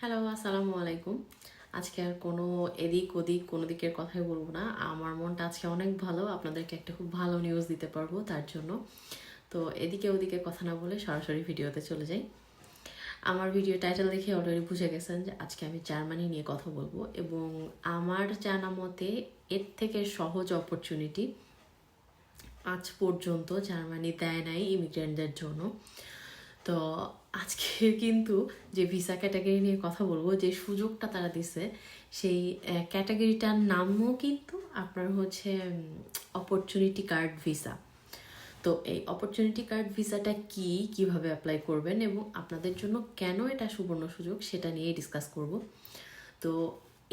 Hello আসসালামু আলাইকুম আজকে আর কোনো এদিক ওদিক, কোনো দিকের কথাই বলব না। আমার মনটা আজকে অনেক ভালো, আপনাদেরকে একটা খুব ভালো নিউজ দিতে পারব তার জন্য। তো এদিকে ওদিকে কথা না বলে সরাসরি ভিডিওতে চলে যাই। আমার ভিডিও টাইটেল দেখে অলরেডি বুঝে গেছেন যে আজকে আমি জার্মানি নিয়ে কথা বলব এবং আমার জানা মতে এর থেকে সহজ অপরচুনিটি আজ পর্যন্ত জার্মানি দেয় নাই ইমিগ্রেন্টদের জন্য। তো আজকে কিন্তু যে ভিসা ক্যাটাগরি নিয়ে কথা বলব, যে সুযোগটা তারা দিছে, সেই ক্যাটাগরিটার নামও কিন্তু আপনার হচ্ছে অপরচুনিটি কার্ড ভিসা তো এই অপরচুনিটি কার্ড ভিসাটা কি, কীভাবে অ্যাপ্লাই করবেন এবং আপনাদের জন্য কেন এটা সুবর্ণ সুযোগ, সেটা নিয়ে ডিসকাস করব। তো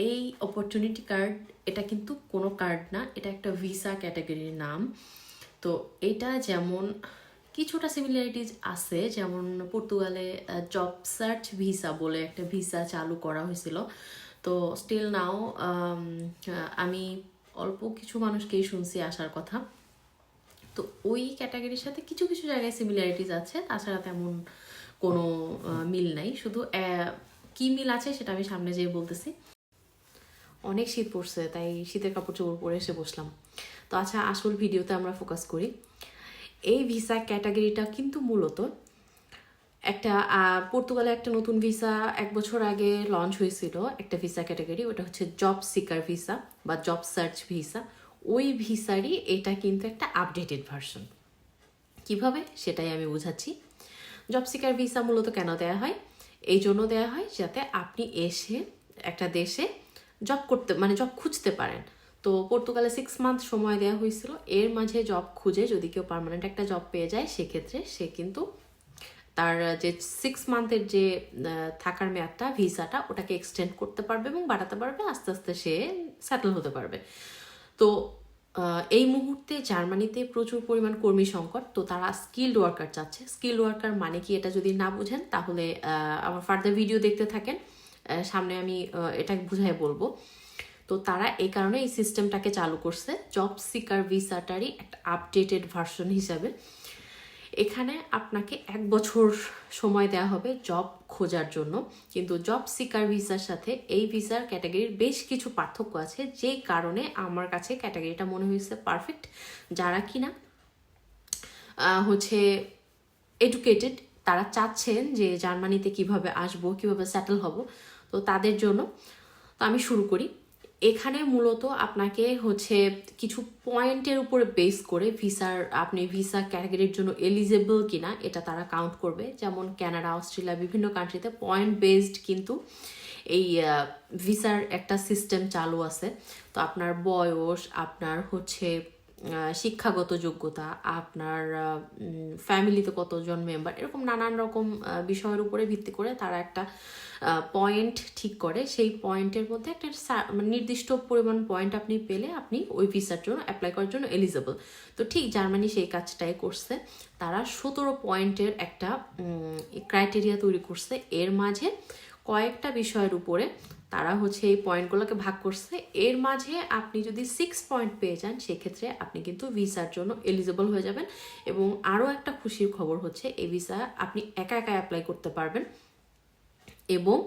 এই অপরচুনিটি কার্ড এটা কিন্তু কোনো কার্ড না, এটা একটা ভিসা ক্যাটাগরির নাম। তো এটা যেমন কিছুটা সিমিলারিটিজ আছে, যেমন পর্তুগালে জব সার্চ ভিসা বলে একটা ভিসা চালু করা হয়েছিল। তো স্টিল নাও আমি অল্প কিছু মানুষকেই শুনছি আসার কথা। তো ওই ক্যাটাগরির সাথে কিছু কিছু জায়গায় সিমিলারিটিজ আছে, তাছাড়া তেমন কোনো মিল নাই। শুধু কি মিল আছে সেটা আমি সামনে যেয়ে বলতেছি। অনেক শীত পড়ছে, তাই শীতের কাপড় চোপড় পরে এসে বসলাম। তো আচ্ছা আসল ভিডিওতে আমরা ফোকাস করি। এই ভিসা ক্যাটাগরিটা কিন্তু মূলত একটা পর্তুগালে একটা নতুন ভিসা এক বছর আগে লঞ্চ হয়েছিল একটা ভিসা ক্যাটাগরি ওটা হচ্ছে জব সিকার ভিসা বা জব সার্চ ভিসা ওই ভিসারই এটা কিন্তু একটা আপডেটেড ভার্সন কীভাবে? সেটাই আমি বোঝাচ্ছি। জব সিকার ভিসা মূলত কেন দেয়া হয়? এই জন্য দেয়া হয় যাতে আপনি এসে একটা দেশে জব করতে মানে জব খুঁজতে পারেন। তো পর্তুগালে সিক্স মান্থ সময় দেওয়া হয়েছিল। এর মাঝে জব খুঁজে যদি কেউ পার্মানেন্ট একটা জব পেয়ে যায়, সেক্ষেত্রে সে কিন্তু তার যে সিক্স মান্থের যে থাকার মেয়াদটা, ভিসাটা, ওটাকে এক্সটেন্ড করতে পারবে এবং বাড়াতে পারবে, আস্তে আস্তে সে সেটেল হতে পারবে। তো এই মুহূর্তে জার্মানিতে প্রচুর পরিমাণ কর্মী সংকট, তো তারা স্কিল্ড ওয়ার্কার চাচ্ছে। স্কিল্ড ওয়ার্কার মানে কি এটা যদি না বুঝেন, তাহলে আমার ফার্দার ভিডিও দেখতে থাকেন। সামনে আমি এটা বুঝাই বলব। তো তারা এই কারণে এই সিস্টেমটাকে চালু করছে। জব সিকার ভিসাটারই একটা আপডেটেড ভার্সন হিসাবে। এখানে আপনাকে এক বছর সময় দেওয়া হবে জব খোঁজার জন্য। কিন্তু জব সিকার ভিসার সাথে এই ভিসার ক্যাটাগরির বেশ কিছু পার্থক্য আছে। যেই কারণে আমার কাছে ক্যাটাগরিটা মনে হয়েছে পারফেক্ট যারা কিনা হচ্ছে এডুকেটেড তারা চাচ্ছেন যে জার্মানিতে কীভাবে আসব, কীভাবে সেটেল হব। তো তাদের জন্য তো আমি শুরু করি। এখানে মূলত আপনাকে হচ্ছে কিছু পয়েন্টের উপরে বেস করে ভিসার আপনি ভিসা ক্যাটাগরির জন্য এলিজেবল কিনা এটা তারা কাউন্ট করবে। যেমন ক্যানাডা অস্ট্রেলিয়া বিভিন্ন কান্ট্রিতে পয়েন্ট বেসড কিন্তু এই ভিসার একটা সিস্টেম চালু আছে। তো আপনার বয়স, আপনার হচ্ছে শিক্ষাগত যোগ্যতা, আপনার ফ্যামিলিতে কতজন মেম্বার, এরকম নানান রকম বিষয়ের উপরে ভিত্তি করে তারা একটা পয়েন্ট ঠিক করে। সেই পয়েন্টের মধ্যে একটা মানে নির্দিষ্ট পরিমাণ পয়েন্ট আপনি পেলে আপনি ওই ভিসার জন্য অ্যাপ্লাই করার জন্য এলিজেবল তো ঠিক জার্মানি সেই কাজটাই করছে। তারা সতেরো পয়েন্টের একটা ক্রাইটেরিয়া তৈরি করছে। এর মাঝে কয়েকটা বিষয়ের উপরে তারা হচ্ছে এই পয়েন্টগুলোকে ভাগ করছে। এর মাঝে আপনি যদি সিক্স পয়েন্ট পেয়ে যান, সেক্ষেত্রে আপনি কিন্তু ভিসার জন্য এলিজেবল হয়ে যাবেন এবং আরও একটা খুশির খবর হচ্ছে, এই ভিসা আপনি একা একা অ্যাপ্লাই করতে পারবেন এবং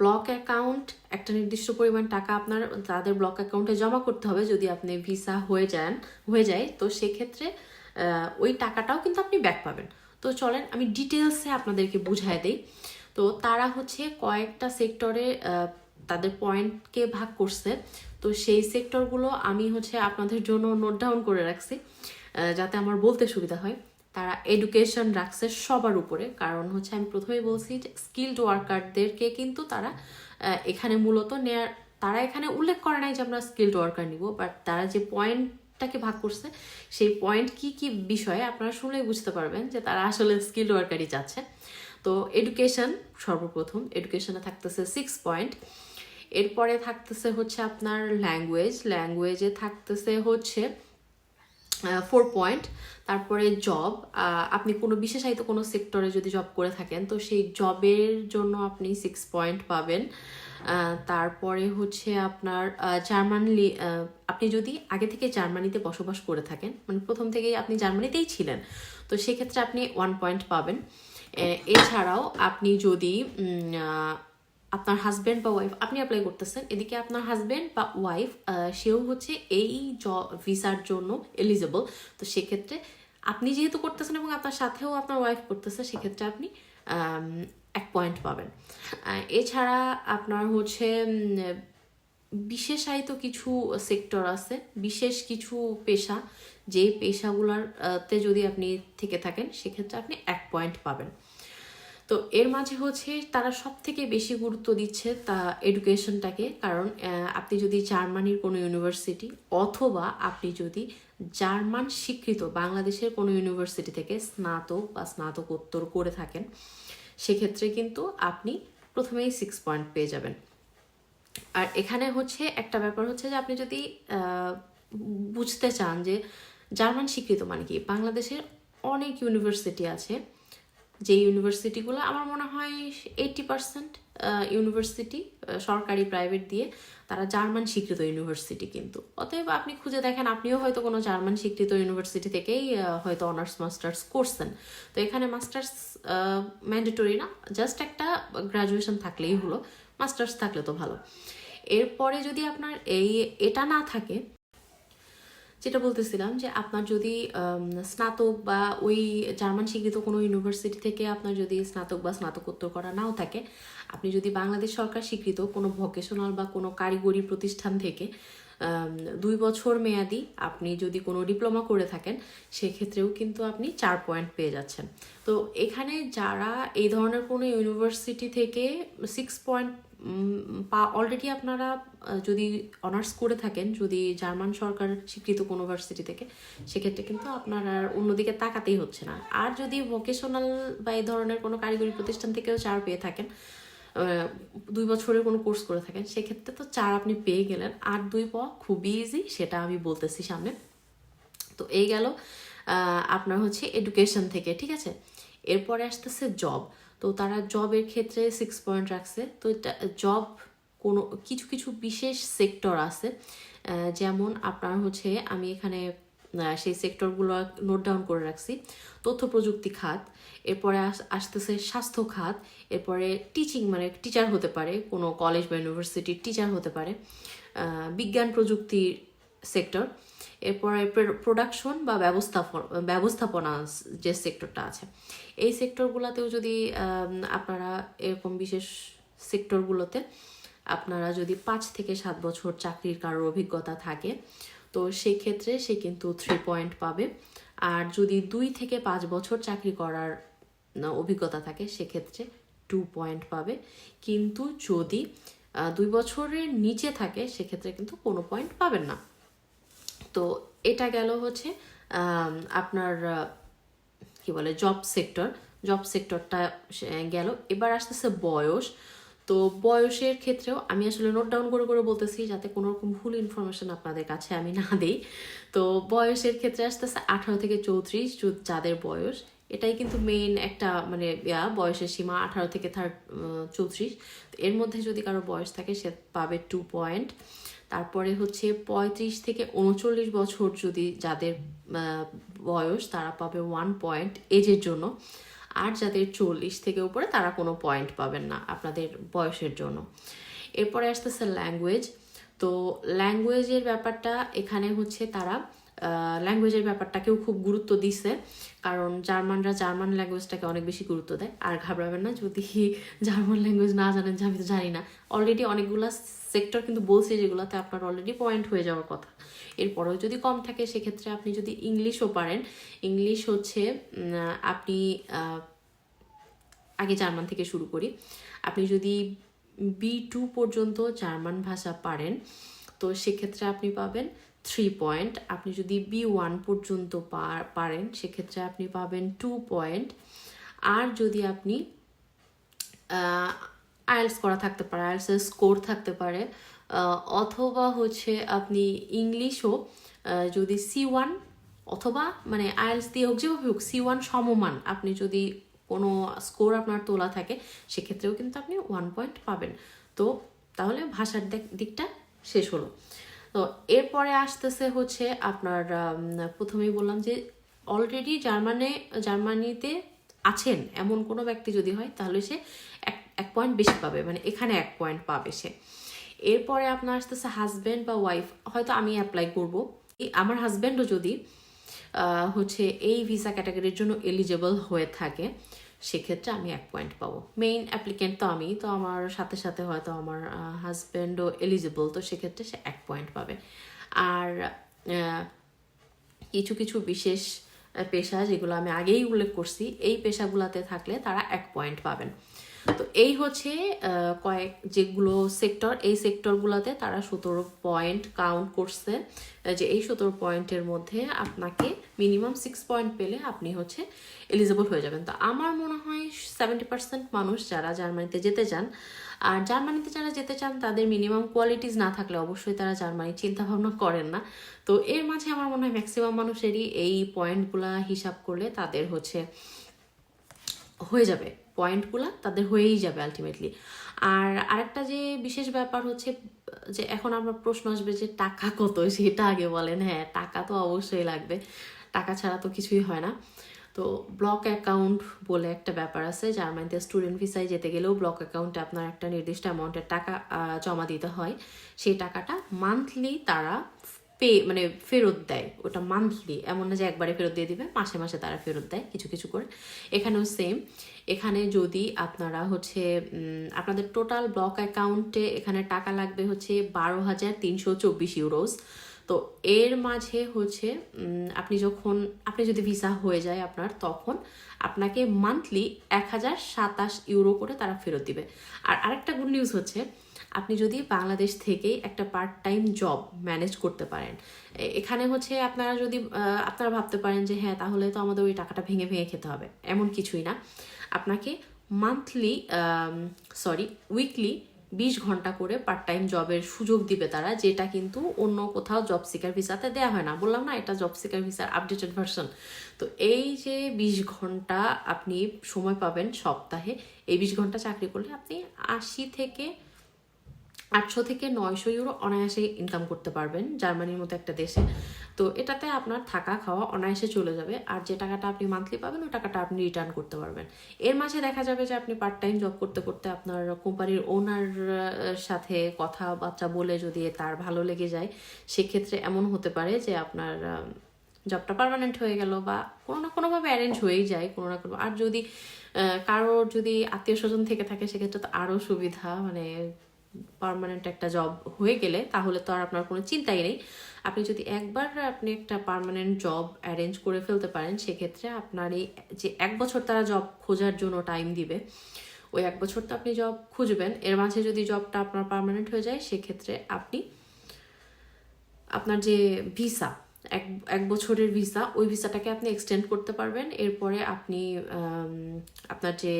ব্লক অ্যাকাউন্ট একটা নির্দিষ্ট পরিমাণ টাকা আপনার, তাদের ব্লক অ্যাকাউন্টে জমা করতে হবে যদি আপনি ভিসা হয়ে যান, হয়ে যায়। তো সেক্ষেত্রে ওই টাকাটাও কিন্তু আপনি ব্যাক পাবেন। তো চলেন আমি ডিটেলসে আপনাদেরকে বুঝায় দেই। তো তারা হচ্ছে কয়েকটা সেক্টরে তাদের পয়েন্টকে ভাগ করছে। তো সেই সেক্টরগুলো আমি হচ্ছে আপনাদের জন্য নোট ডাউন করে রাখছি যাতে আমার বলতে সুবিধা হয়। তারা এডুকেশন রাখছে সবার উপরে, কারণ হচ্ছে আমি প্রথমেই বলছি যে স্কিল্ড ওয়ার্কারদেরকে কিন্তু তারা এখানে মূলত নেয়ার, তারা এখানে উল্লেখ করে নাই যে আমরা স্কিল্ড ওয়ার্কার নিব বাট তারা যে পয়েন্টটাকে ভাগ করছে, সেই পয়েন্ট কি কি বিষয়ে আপনারা শুনলেই বুঝতে পারবেন যে তারা আসলে স্কিল ওয়ার্কারই চাচ্ছে তো এডুকেশন সর্বপ্রথম এডুকেশনে থাকতেছে সিক্স পয়েন্ট এরপরে থাকতেছে হচ্ছে আপনার ল্যাঙ্গুয়েজ ল্যাঙ্গুয়েজে থাকতেছে হচ্ছে ফোর পয়েন্ট তারপরে জব আপনি কোনো বিশেষায়িত কোনো সেক্টরে যদি জব করে থাকেন, তো সেই জবের জন্য আপনি সিক্স পয়েন্ট পাবেন। তারপরে হচ্ছে আপনার জার্মান আপনি যদি আগে থেকে জার্মানিতে বসবাস করে থাকেন মানে প্রথম থেকেই আপনি জার্মানিতেই ছিলেন, তো সেক্ষেত্রে আপনি ওয়ান পয়েন্ট পাবেন। এছাড়াও আপনি যদি আপনার হাজব্যান্ড বা ওয়াইফ আপনি অ্যাপ্লাই করতেছেন, এদিকে আপনার হাজব্যান্ড বা ওয়াইফ সেও হচ্ছে এই জ ভিসার জন্য এলিজেবল তো সেক্ষেত্রে আপনি যেহেতু করতেছেন এবং আপনার সাথেও আপনার ওয়াইফ করতেছে, সেক্ষেত্রে আপনি এক পয়েন্ট পাবেন। এছাড়া আপনার হচ্ছে বিশেষায়িত কিছু সেক্টর আছে, বিশেষ কিছু পেশা যে পেশাগুলার আহ, তে যদি আপনি থেকে থাকেন সেক্ষেত্রে আপনি এক পয়েন্ট পাবেন। তো এর মাঝে হচ্ছে তারা সব থেকে বেশি গুরুত্ব দিচ্ছে তা এডুকেশনটাকে কারণ আপনি যদি জার্মানির কোনো ইউনিভার্সিটি অথবা আপনি যদি জার্মান স্বীকৃত বাংলাদেশের কোনো ইউনিভার্সিটি থেকে স্নাতক বা স্নাতকোত্তর করে থাকেন সেক্ষেত্রে কিন্তু আপনি প্রথমেই সিক্স পয়েন্ট পেয়ে যাবেন। আর এখানে হচ্ছে একটা ব্যাপার হচ্ছে যে আপনি যদি বুঝতে চান যে জার্মান স্বীকৃত মানে কি? বাংলাদেশের অনেক ইউনিভার্সিটি আছে, যে ইউনিভার্সিটিগুলো আমার মনে হয় এইটি পার্সেন্ট ইউনিভার্সিটি সরকারি প্রাইভেট দিয়ে তারা জার্মান স্বীকৃত ইউনিভার্সিটি কিন্তু। অতএব আপনি খুঁজে দেখেন, আপনিও হয়তো কোনো জার্মান স্বীকৃত ইউনিভার্সিটি থেকেই হয়তো অনার্স মাস্টার্স করছেন। তো এখানে মাস্টার্স ম্যান্ডেটরি না জাস্ট একটা গ্রাজুয়েশন থাকলেই হলো মাস্টার্স থাকলে তো ভালো। এরপরে যদি আপনার এই এটা না থাকে যেটা বলতেছিলাম যে আপনার যদি স্নাতক বা ওই জার্মান স্বীকৃত কোনো ইউনিভার্সিটি থেকে আপনার যদি স্নাতক বা স্নাতকোত্তর করা নাও থাকে, আপনি যদি বাংলাদেশ সরকার স্বীকৃত কোনো ভোকেশনাল বা কোনো কারিগরি প্রতিষ্ঠান থেকে দুই বছর মেয়াদি আপনি যদি কোনো ডিপ্লোমা করে থাকেন, সেক্ষেত্রেও কিন্তু আপনি চার পয়েন্ট পেয়ে যাচ্ছেন। তো এখানে যারা এই ধরনের কোনো ইউনিভার্সিটি থেকে সিক্স পয়েন্ট পা অলরেডি আপনারা যদি অনার্স করে থাকেন, যদি জার্মান সরকার স্বীকৃত কোনো ইউনিভার্সিটি থেকে, সেক্ষেত্রে কিন্তু আপনার আর অন্যদিকে তাকাতেই হচ্ছে না। আর যদি ভোকেশনাল বা এই ধরনের কোনো কারিগরি প্রতিষ্ঠান থেকেও চার পেয়ে থাকেন দুই বছরের কোনো কোর্স করে থাকেন, সেক্ষেত্রে তো চার আপনি পেয়ে গেলেন। আর দুই পাওয়া খুবই ইজি সেটা আমি বলতেছি সামনে। তো এই গেল আপনার হচ্ছে এডুকেশন থেকে, ঠিক আছে? এরপরে আসতেছে জব তো তারা জবের ক্ষেত্রে সিক্স পয়েন্ট রাখছে। তো এটা জব কোনো, কিছু কিছু বিশেষ সেক্টর আছে যেমন আপনার হচ্ছে আমি এখানে সেই সেক্টরগুলো নোট ডাউন করে রাখছি। তথ্য প্রযুক্তি খাত, এরপরে আস- আসতেছে স্বাস্থ্য খাত, এরপরে টিচিং মানে টিচার হতে পারে, কোনো কলেজ বা ইউনিভার্সিটির টিচার হতে পারে। বিজ্ঞান প্রযুক্তির সেক্টর এরপরে প্রোডাকশন বা ব্যবস্থাপনা ব্যবস্থাপনা যে সেক্টরটা আছে, এই সেক্টরগুলোতেও যদি আপনারা এরকম বিশেষ সেক্টরগুলোতে আপনারা যদি পাঁচ থেকে সাত বছর চাকরির কারোর অভিজ্ঞতা থাকে, তো সেক্ষেত্রে সে কিন্তু থ্রি পয়েন্ট পাবে। আর যদি দুই থেকে পাঁচ বছর চাকরি করার অভিজ্ঞতা থাকে, সেক্ষেত্রে টু পয়েন্ট পাবে। কিন্তু যদি দুই বছরের নিচে থাকে, সেক্ষেত্রে কিন্তু কোনো পয়েন্ট পাবেন না। তো এটা গেল হচ্ছে আপনার কি বলে জব সেক্টর জব সেক্টরটা গেল। এবার আসতেছে বয়স। তো বয়সের ক্ষেত্রেও আমি আসলে নোট ডাউন করে করে বলতেছি যাতে কোনো রকম ভুল ইনফরমেশন আপনাদের কাছে আমি না দিই। তো বয়সের ক্ষেত্রে আসতেছে আঠারো থেকে চৌত্রিশ যাদের বয়স। এটাই কিন্তু মেইন একটা মানে বয়সের সীমা, আঠারো থেকে থার্ড চৌত্রিশ। এর মধ্যে যদি কারও বয়স থাকে সে পাবে টু পয়েন্ট তারপরে হচ্ছে পঁয়ত্রিশ থেকে উনচল্লিশ বছর যদি যাদের বয়স তারা পাবে ওয়ান পয়েন্ট এজের জন্য। আর যাদের চল্লিশ থেকে উপরে তারা কোনো পয়েন্ট পাবেন না আপনাদের বয়সের জন্য। এরপরে আসতেছে ল্যাঙ্গুয়েজ তো ল্যাঙ্গুয়েজের ব্যাপারটা এখানে হচ্ছে তারা ল্যাঙ্গুয়েজের ব্যাপারটাকেও খুব গুরুত্ব দিছে। কারণ জার্মানরা জার্মান ল্যাঙ্গুয়েজটাকে অনেক বেশি গুরুত্ব দেয়। আর ঘাবড়াবেন না, যদি জার্মান ল্যাঙ্গুয়েজ না জানেন, যে আমি তো জানি না। অলরেডি অনেকগুলো সেক্টর কিন্তু বলছি যেগুলোতে আপনার অলরেডি পয়েন্ট হয়ে যাওয়ার কথা। এরপরেও যদি কম থাকে, সেক্ষেত্রে আপনি যদি ইংলিশও পারেন ইংলিশ হচ্ছে আপনি আগে জার্মান থেকে শুরু করি। আপনি যদি বি টু পর্যন্ত জার্মান ভাষা পারেন, তো সেক্ষেত্রে আপনি পাবেন থ্রি পয়েন্ট আপনি যদি বি ওয়ান পর্যন্ত পারেন, সেক্ষেত্রে আপনি পাবেন টু পয়েন্ট আর যদি আপনি আইএলস করা থাকতে পারে আইএলসের স্কোর থাকতে পারে অথবা হচ্ছে আপনি ইংলিশও যদি সি ওয়ান অথবা মানে আইএলস দিয়ে হোক, যেভাবে হোক সি ওয়ান সমমান। আপনি যদি কোনো স্কোর আপনার তোলা থাকে, সেক্ষেত্রেও কিন্তু আপনি ওয়ান পয়েন্ট পাবেন। তো তাহলে ভাষার দিক- দিকটা শেষ হলো। তো এরপরে আসতেছে হচ্ছে আপনার প্রথমেই বললাম যে অলরেডি জার্মানে, জার্মানিতে আছেন এমন কোনো ব্যক্তি যদি হয় তাহলে সে এক এক পয়েন্ট বেশি পাবে মানে এখানে এক পয়েন্ট পাবে সে। এরপরে আপনার আসতেছে হাজব্যান্ড বা ওয়াইফ হয়তো আমি অ্যাপ্লাই করব। আমার হাজব্যান্ডও যদি হচ্ছে এই ভিসা ক্যাটাগরির জন্য এলিজেবল হয়ে থাকে সেক্ষেত্রে আমি এক পয়েন্ট পাবো। মেইন অ্যাপ্লিকেন্ট তো আমি, তো আমার সাথে সাথে হয়তো আমার হাজব্যান্ডও এলিজিবল তো সেক্ষেত্রে সে এক পয়েন্ট পাবে। আর কিছু কিছু বিশেষ পেশা যেগুলো আমি আগেই উল্লেখ করছি, এই পেশাগুলোতে থাকলে তারা এক পয়েন্ট পাবেন। তো এই হচ্ছে কয়েক যেগুলো সেক্টর এই সেক্টরগুলোতে তারা সতেরো পয়েন্ট কাউন্ট করছে। যে এই সতেরো পয়েন্টের মধ্যে আপনাকে মিনিমাম সিক্স পয়েন্ট পেলে আপনি হচ্ছে এলিজিবল হয়ে যাবেন। তো আমার মনে হয় সেভেন্টি পার্সেন্ট মানুষ যারা জার্মানিতে যেতে চান আর জার্মানিতে যারা যেতে চান, তাদের মিনিমাম কোয়ালিটিস না থাকলে অবশ্যই তারা জার্মানি চিন্তা ভাবনা করেন না। তো এর মাঝে আমার মনে হয় ম্যাক্সিমাম মানুষেরই এই পয়েন্টগুলা হিসাব করলে তাদের হচ্ছে হয়ে যাবে। পয়েন্টগুলো তাদের হয়েই যাবে আলটিমেটলি আর আরেকটা যে বিশেষ ব্যাপার হচ্ছে, যে এখন আমার প্রশ্ন আসবে যে টাকা কত? সেটা আগে বলেন। হ্যাঁ টাকা তো অবশ্যই লাগবে। টাকা ছাড়া তো কিছুই হয় না। তো ব্লক অ্যাকাউন্ট বলে একটা ব্যাপার আছে, জার্মানিতে স্টুডেন্ট ভিসায় যেতে গেলেও ব্লক অ্যাকাউন্টে আপনার একটা নির্দিষ্ট অ্যামাউন্টের টাকা জমা দিতে হয়। সেই টাকাটা মান্থলি তারা পে মানে ফেরত দেয়। ওটা মান্থলি এমন না যে একবারে ফেরত দিয়ে দিবে, মাসে মাসে তারা ফেরত দেয়, কিছু কিছু করে। এখানেও সেম এখানে যদি আপনারা হচ্ছে আপনাদের টোটাল ব্লক অ্যাকাউন্টে এখানে টাকা লাগবে হচ্ছে বারো হাজার তিনশো চব্বিশ ইউরোস তো এর মাঝে হচ্ছে আপনি যখন, আপনি যদি ভিসা হয়ে যায় আপনার, তখন আপনাকে মান্থলি এক হাজার সাতাশ ইউরো করে তারা ফেরত দিবে। আর আরেকটা গুড নিউজ হচ্ছে, আপনি যদি বাংলাদেশ থেকেই একটা পার্ট টাইম জব ম্যানেজ করতে পারেন এখানে হচ্ছে আপনারা যদি আপনারা ভাবতে পারেন যে হ্যাঁ তাহলে তো আমাদের ওই টাকাটা ভেঙে ভেঙে খেতে হবে, এমন কিছুই না। আপনাকে মান্থলি সরি উইকলি বিশ ঘণ্টা করে পার্ট টাইম জবের সুযোগ দিবে তারা, যেটা কিন্তু অন্য কোথাও জব সিকার ভিসাতে দেওয়া হয় না। বললাম না, এটা জব সিকার ভিসার আপডেটেড ভার্সন তো এই যে বিশ ঘণ্টা আপনি সময় পাবেন সপ্তাহে, এই বিশ ঘণ্টা চাকরি করলে আপনি আশি থেকে আটশো থেকে নয়শো ইউরো অনায়াসে ইনকাম করতে পারবেন। জার্মানির মতো একটা দেশে। তো এটাতে আপনার থাকা খাওয়া অনায়াসে চলে যাবে। আর যে টাকাটা আপনি মান্থলি পাবেন, ওই টাকাটা আপনি রিটার্ন করতে পারবেন। এর মাঝে দেখা যাবে যে আপনি পার্ট টাইম জব করতে করতে আপনার কোম্পানির ওনার সাথে কথাবার্তা বলে যদি তার ভালো লেগে যায়, সেক্ষেত্রে এমন হতে পারে যে আপনার জবটা পার্মানেন্ট হয়ে গেল বা কোনো না কোনোভাবে অ্যারেঞ্জ হয়েই যায়, কোনো না কোনো আর যদি কারোর যদি আত্মীয় স্বজন থেকে থাকে, সেক্ষেত্রে তো আরও সুবিধা। মানে পার্মানেন্ট একটা জব হয়ে গেলে তাহলে তো আর আপনার কোনো চিন্তাই নেই। আপনি যদি একবার আপনি একটা পার্মানেন্ট জব অ্যারেঞ্জ করে ফেলতে পারেন, সেক্ষেত্রে আপনার এই যে এক বছর তারা জব খোঁজার জন্য টাইম দিবে, ওই এক বছর তো আপনি জব খুঁজবেন। এর মাঝে যদি জবটা আপনার পার্মানেন্ট হয়ে যায়, সেক্ষেত্রে আপনি আপনার যে ভিসা এক এক বছরের ভিসা ওই ভিসাটাকে আপনি এক্সটেন্ড করতে পারবেন। এরপরে আপনি আপনার যে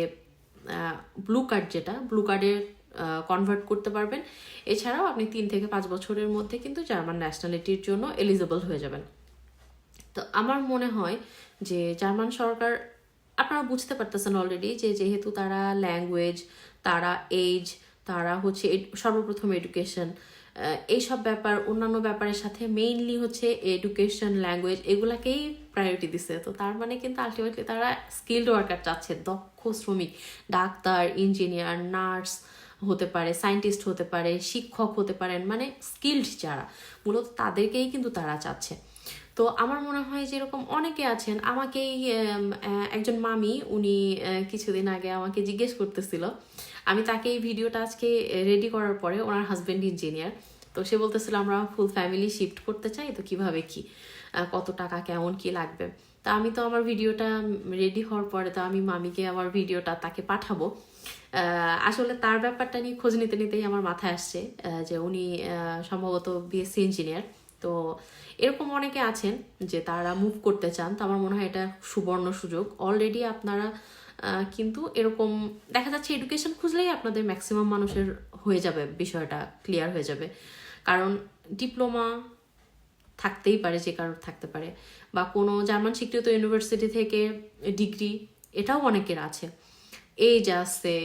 ব্লু কার্ড যেটা ব্লু কার্ডে কনভার্ট করতে পারবেন। এছাড়াও আপনি তিন থেকে পাঁচ বছরের মধ্যে কিন্তু জার্মান ন্যাশনালিটির জন্য এলিজিবল হয়ে যাবেন। তো আমার মনে হয় যে জার্মান সরকার, আপনারা বুঝতে পারতেছেন অলরেডি যে যেহেতু তারা ল্যাঙ্গুয়েজ তারা এজ তারা হচ্ছে সর্বপ্রথম এডুকেশন এইসব ব্যাপার, অন্যান্য ব্যাপারের সাথে মেইনলি হচ্ছে এডুকেশন ল্যাঙ্গুয়েজ এগুলাকেই প্রায়োরিটি দিছে। তো তার মানে কিন্তু আলটিমেটলি তারা স্কিল্ড ওয়ার্কার চাচ্ছে, দক্ষ শ্রমিক, ডাক্তার ইঞ্জিনিয়ার নার্স হতে পারে সায়েন্টিস্ট হতে পারে, শিক্ষক হতে পারেন মানে স্কিল্ড যারা, মূলত তাদেরকেই কিন্তু তারা চাচ্ছে। তো আমার মনে হয় যেরকম অনেকে আছেন, আমাকেই একজন মামি, উনি কিছুদিন আগে আমাকে জিজ্ঞেস করতেছিল। আমি তাকে এই ভিডিওটা আজকে রেডি করার পরে, ওনার হাজব্যান্ড ইঞ্জিনিয়ার তো সে বলতেছিল, আমরা ফুল ফ্যামিলি শিফট করতে চাই, তো কীভাবে কি? কত টাকা, কেমন কি লাগবে? তা আমি তো আমার ভিডিওটা রেডি হওয়ার পরে, তো আমি মামিকে আমার ভিডিওটা তাকে পাঠাবো। আসলে তার ব্যাপারটা নিয়ে খোঁজ নিতে নিতেই আমার মাথায় আসছে যে উনি সম্ভবত বিএসসি ইঞ্জিনিয়ার। তো এরকম অনেকে আছেন যে তারা মুভ করতে চান, তো আমার মনে হয় এটা সুবর্ণ সুযোগ। অলরেডি আপনারা কিন্তু এরকম দেখা যাচ্ছে এডুকেশন খুঁজলেই আপনাদের ম্যাক্সিমাম মানুষের হয়ে যাবে, বিষয়টা ক্লিয়ার হয়ে যাবে। কারণ ডিপ্লোমা থাকতেই পারে, যে কারোর থাকতে পারে। বা কোনো জার্মান স্বীকৃত ইউনিভার্সিটি থেকে ডিগ্রি এটাও অনেকের আছে। এজ আছে,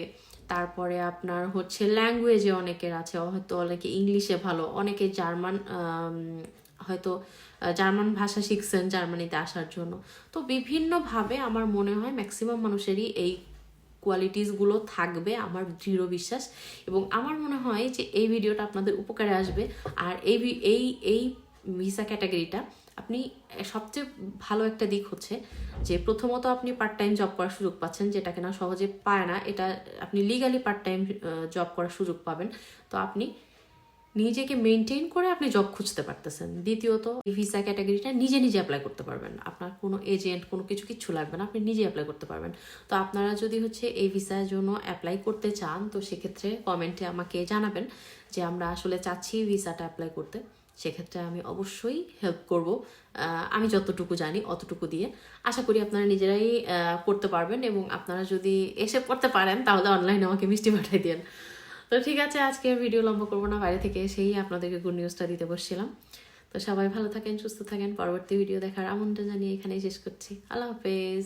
তারপরে আপনার হচ্ছে ল্যাঙ্গুয়েজে অনেকের আছে, হয়তো অনেকে ইংলিশে ভালো, অনেকে জার্মান হয়তো জার্মান ভাষা শিখছেন জার্মানিতে আসার জন্য। তো বিভিন্নভাবে আমার মনে হয় ম্যাক্সিমাম মানুষেরই এই কোয়ালিটিসগুলো থাকবে আমার দৃঢ় বিশ্বাস এবং আমার মনে হয় যে এই ভিডিওটা আপনাদের উপকারে আসবে। আর এই এই এই ভিসা ক্যাটাগরিটা আপনি সবচেয়ে ভালো একটা দিক হচ্ছে যে প্রথমত আপনি পার্ট টাইম জব করার সুযোগ পাচ্ছেন যেটা কিনা সহজে পায় না। এটা আপনি লিগালি পার্ট টাইম জব করার সুযোগ পাবেন। তো আপনি নিজেকে মেনটেন করে আপনি জব খুঁজতে পারতেছেন। দ্বিতীয়ত এই ভিসা ক্যাটাগরিটা নিজে নিজে অ্যাপ্লাই করতে পারবেন। আপনার কোনো এজেন্ট কোনো কিছু কিচ্ছু লাগবে না, আপনি নিজে অ্যাপ্লাই করতে পারবেন। তো আপনারা যদি হচ্ছে এই ভিসার জন্য অ্যাপ্লাই করতে চান, তো সেক্ষেত্রে কমেন্টে আমাকে জানাবেন যে আমরা আসলে চাচ্ছি ভিসাটা অ্যাপ্লাই করতে। সেক্ষেত্রে আমি অবশ্যই হেল্প করব। আমি যতটুকু জানি অতটুকু দিয়ে। আশা করি আপনারা নিজেরাই করতে পারবেন এবং আপনারা যদি এসে পড়তে পারেন, তাহলে অনলাইনে আমাকে মিষ্টি পাঠাই দেন তো ঠিক আছে, আজকে ভিডিও লম্বা করব না, বাইরে থেকে এসেই আপনাদেরকে গুড নিউজটা দিতে বসছিলাম। তো সবাই ভালো থাকেন, সুস্থ থাকেন, পরবর্তী ভিডিও দেখার আমন্ত্রণ জানিয়ে এখানেই শেষ করছি। আল্লাহ হাফেজ।